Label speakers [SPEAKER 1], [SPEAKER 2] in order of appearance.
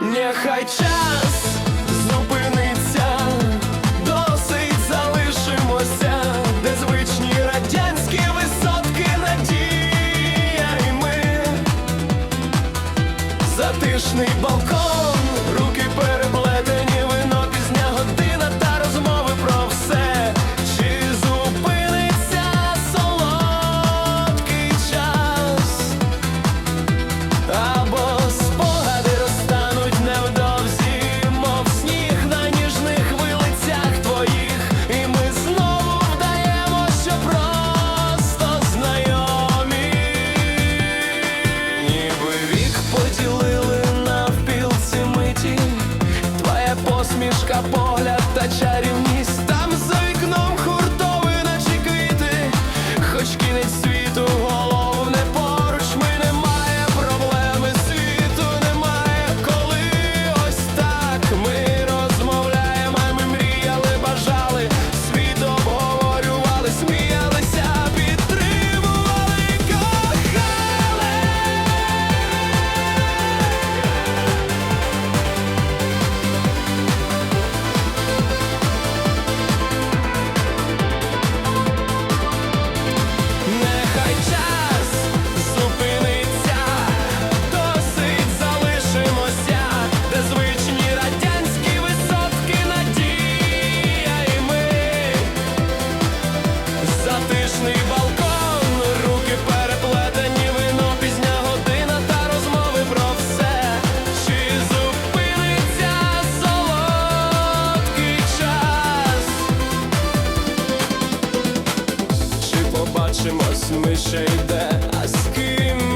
[SPEAKER 1] Нехай час Тішимось, ми ще йде, а з ким.